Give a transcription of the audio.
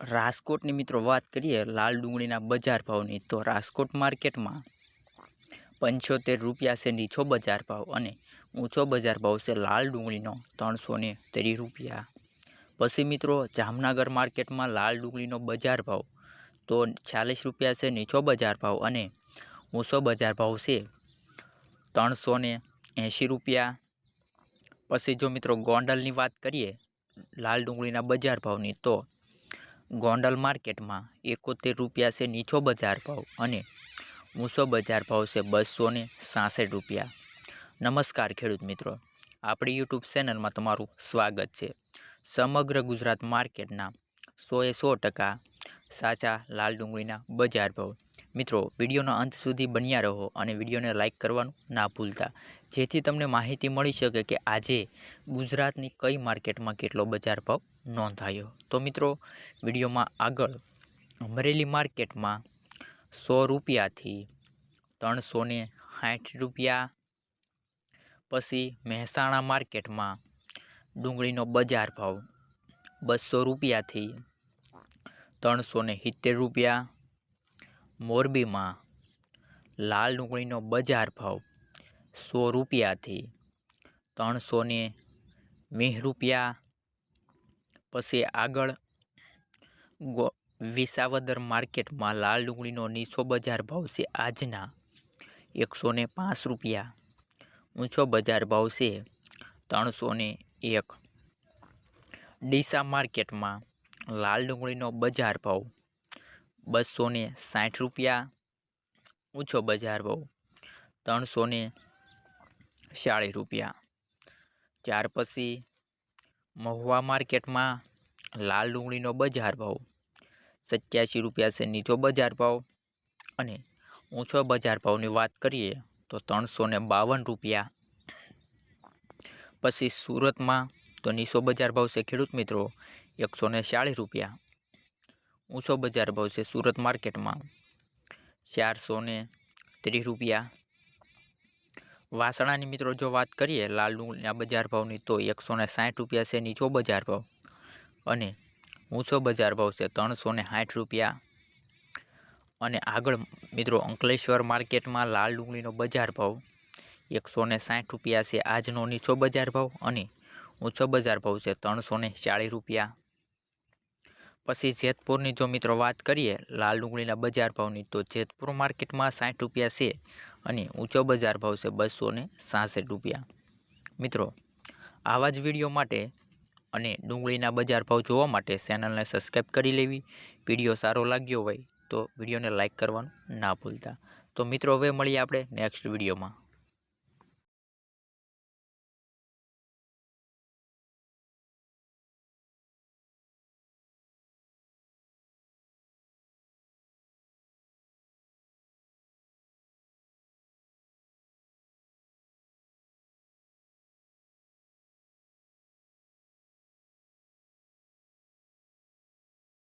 રાજકોટની મિત્રો વાત કરીએ, લાલ ડુંગળીના બજાર ભાવની, તો રાજકોટ માર્કેટમાં પંચોતેર રૂપિયા છે નીચો બજાર ભાવ અને ઊંચો બજાર ભાવ છે લાલ ડુંગળીનો ત્રણસો ને ત્રીસ રૂપિયા. પછી મિત્રો જામનગર માર્કેટમાં લાલ ડુંગળીનો બજાર ભાવ, તો ચાલીસ રૂપિયા છે નીચો બજાર ભાવ અને ઊંચો બજાર ભાવ છે ત્રણસો ને એંશી રૂપિયા. પછી જો મિત્રો ગોંડલની વાત કરીએ, લાલ ડુંગળીના બજાર ભાવની, તો ગોંડલ માર્કેટમાં એકોતેર રૂપિયા છે નીચો બજાર ભાવ અને ઊંચો બજાર ભાવ છે બસો ને સાસઠ રૂપિયા. નમસ્કાર ખેડૂત મિત્રો, આપણી યુટ્યુબ ચેનલમાં તમારું સ્વાગત છે. સમગ્ર ગુજરાત માર્કેટના સોએ સો ટકા સાચા લાલ ડુંગળીના બજાર ભાવ મિત્રો, વિડીયોના અંત સુધી બન્યા રહો અને વિડીયોને લાઇક કરવાનું ના ભૂલતા. જેથી તમને માહિતી મળી શકે કે આજે ગુજરાતની કઈ માર્કેટમાં કેટલો બજાર ભાવ નોંધાયો. તો મિત્રો, વિડીયોમાં આગળ અમરેલી માર્કેટમાં સો રૂપિયાથી ત્રણસો ને સાઠ રૂપિયા, પછી મહેસાણા માર્કેટમાં ડુંગળીનો બજાર ભાવ બસો રૂપિયાથી ત્રણસો સિત્તેર રૂપિયા મોરબીમાં લાલ ડુંગળીનો બજાર ભાવ સો રૂપિયાથી ત્રણસો ને વીસ રૂપિયા. પછી આગળ વિસાવદર માર્કેટમાં લાલ ડુંગળીનો નીચો બજાર ભાવ છે આજના એકસો ને પાંચ રૂપિયા. ઊંચો બજાર ભાવ છે ત્રણસો ને એક. ડીસા માર્કેટમાં લાલ ડુંગળીનો બજાર ભાવ બસો ને સાઠ રૂપિયા ઓછો બજાર ભાવ ત્રણસો ને ચાળીસ રૂપિયા. ત્યાર પછી મહુવા માર્કેટમાં લાલ ડુંગળીનો બજાર ભાવ, સત્યાસી રૂપિયા છે નીચો બજાર ભાવ અને ઊંચો બજાર ભાવની વાત કરીએ તો ત્રણસો ને બાવન રૂપિયા. પછી સુરતમાં તો નીચો બજાર ભાવ છે ખેડૂત મિત્રો એકસો ને ચાળીસ રૂપિયા. ઊંચો બજાર ભાવ છે સુરત માર્કેટમાં. ચારસો ને ત્રીસ રૂપિયા. વાસણાની મિત્રો જો વાત કરીએ લાલ ડુંગળીના બજાર ભાવની તો એકસો ને સાઠ રૂપિયા છે નીચો બજાર ભાવ. અને ઊંચો બજાર ભાવ છે ત્રણસો ને સાઠ રૂપિયા. અને આગળ મિત્રો અંકલેશ્વર માર્કેટમાં લાલ ડુંગળીનો બજાર ભાવ એકસો ને સાઠ રૂપિયા છે. આજનો નીચો બજાર ભાવ અને ઊંચો બજાર ભાવ છે ત્રણસો ને ચાળીસ રૂપિયા. પછી જેતપુરની જો મિત્રો વાત કરીએ, લાલ ડુંગળીના બજાર ભાવની, તો જેતપુર માર્કેટમાં સાઠ રૂપિયા છે અને ઊંચો બજાર ભાવ છે બસો ને સાસઠ રૂપિયા. મિત્રો, આવા જ વીડિયો માટે અને ડુંગળીના બજાર ભાવ જોવા માટે ચેનલને સબસ્ક્રાઈબ કરી લેવી. વીડિયો સારો લાગ્યો હોય તો વિડીયોને લાઇક કરવાનું ના ભૂલતા. તો મિત્રો, હવે મળીએ આપણે નેક્સ્ટ વિડીયોમાં.